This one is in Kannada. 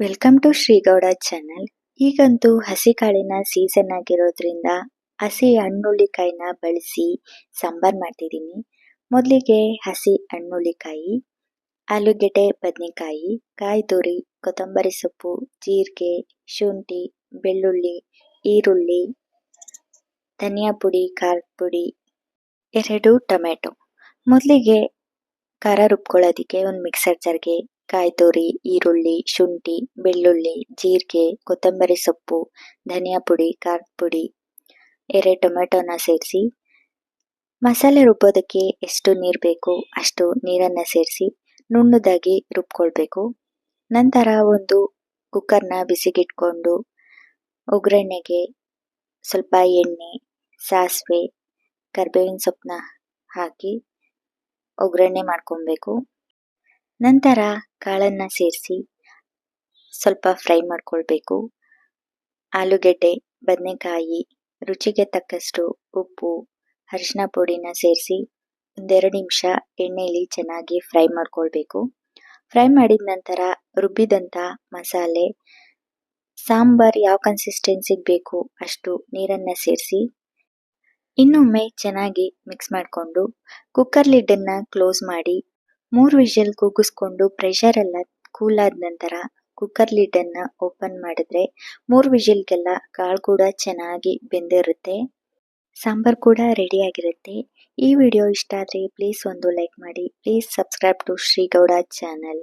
ವೆಲ್ಕಮ್ ಟು ಶ್ರೀಗೌಡ ಚಾನಲ್ ಈಗಂತೂ ಹಸಿ ಕಾಳಿನ ಸೀಸನ್ ಆಗಿರೋದ್ರಿಂದ ಹಸಿ ಹಣ್ಣುಳ್ಳಿಕಾಯಿನ ಬಳಸಿ ಸಾಂಬಾರ್ ಮಾಡ್ತಿದ್ದೀನಿ. ಮೊದಲಿಗೆ ಹಸಿ ಹಣ್ಣುಳ್ಳಿಕಾಯಿ, ಆಲೂಗೆಡ್ಡೆ ಬದನೆಕಾಯಿ, ಕಾಯಿ ತುರಿ, ಕೊತ್ತಂಬರಿ ಸೊಪ್ಪು, ಜೀರಿಗೆ, ಶುಂಠಿ, ಬೆಳ್ಳುಳ್ಳಿ, ಈರುಳ್ಳಿ, ಧನಿಯಾ ಪುಡಿ, ಖಾರದ ಪುಡಿ, ಎರಡು ಟೊಮೆಟೊ. ಮೊದಲಿಗೆ ಖಾರ ರುಬ್ಕೊಳ್ಳೋದಕ್ಕೆ ಒಂದು ಮಿಕ್ಸರ್ ಜಾರ್ಗೆ ಕಾಯಿ ತುರಿ, ಈರುಳ್ಳಿ, ಶುಂಠಿ, ಬೆಳ್ಳುಳ್ಳಿ, ಜೀರಿಗೆ, ಕೊತ್ತಂಬರಿ ಸೊಪ್ಪು, ಧನಿಯಾ ಪುಡಿ, ಖಾರದ ಪುಡಿ ಎರಡು ಟೊಮೆಟೊನ ಸೇರಿಸಿ, ಮಸಾಲೆ ರುಬ್ಬೋದಕ್ಕೆ ಎಷ್ಟು ನೀರು ಬೇಕು ಅಷ್ಟು ನೀರನ್ನು ಸೇರಿಸಿ ನುಣ್ಣದಾಗಿ ರುಬ್ಕೊಳ್ಬೇಕು. ನಂತರ ಒಂದು ಕುಕ್ಕರ್ನ ಬಿಸಿಗಿಟ್ಕೊಂಡು ಒಗ್ಗರಣೆಗೆ ಸ್ವಲ್ಪ ಎಣ್ಣೆ, ಸಾಸಿವೆ, ಕರ್ಬೇವಿನ ಸೊಪ್ಪನ್ನ ಹಾಕಿ ಒಗ್ಗರಣೆ ಮಾಡ್ಕೊಬೇಕು ನಂತರ ಕಾಳನ್ನು ಸೇರಿಸಿ ಸ್ವಲ್ಪ ಫ್ರೈ ಮಾಡ್ಕೊಳ್ಬೇಕು. ಆಲೂಗೆಡ್ಡೆ, ಬದನೆಕಾಯಿ, ರುಚಿಗೆ ತಕ್ಕಷ್ಟು ಉಪ್ಪು, ಅರಿಶಿನ ಪುಡಿನ ಸೇರಿಸಿ ಒಂದೆರಡು ನಿಮಿಷ ಎಣ್ಣೆಯಲ್ಲಿ ಚೆನ್ನಾಗಿ ಫ್ರೈ ಮಾಡ್ಕೊಳ್ಬೇಕು. ಫ್ರೈ ಮಾಡಿದ ನಂತರ ರುಬ್ಬಿದಂಥ ಮಸಾಲೆ, ಸಾಂಬಾರ್ ಯಾವ ಕನ್ಸಿಸ್ಟೆನ್ಸಿಗೆ ಬೇಕು ಅಷ್ಟು ನೀರನ್ನು ಸೇರಿಸಿ ಇನ್ನೊಮ್ಮೆ ಚೆನ್ನಾಗಿ ಮಿಕ್ಸ್ ಮಾಡಿಕೊಂಡು ಕುಕ್ಕರ್ ಲಿಡ್ಡನ್ನು ಕ್ಲೋಸ್ ಮಾಡಿ ಮೂರು ವಿಷಲ್ ಕೂಗಿಸ್ಕೊಂಡು ಪ್ರೆಷರ್ ಎಲ್ಲ ಕೂಲ್ ಆದ ನಂತರ ಕುಕ್ಕರ್ ಲಿಡ್ಡನ್ನು ಓಪನ್ ಮಾಡಿದ್ರೆ ಮೂರು ವಿಷಲ್ಗೆಲ್ಲ ಕಾಳು ಕೂಡ ಚೆನ್ನಾಗಿ ಬೆಂದಿರುತ್ತೆ. ಸಾಂಬಾರ್ ಕೂಡ ರೆಡಿ ಆಗಿರುತ್ತೆ. ಈ ವಿಡಿಯೋ ಇಷ್ಟ ಆದ್ರೆ ಪ್ಲೀಸ್ ಒಂದು ಲೈಕ್ ಮಾಡಿ please subscribe to Srigowda channel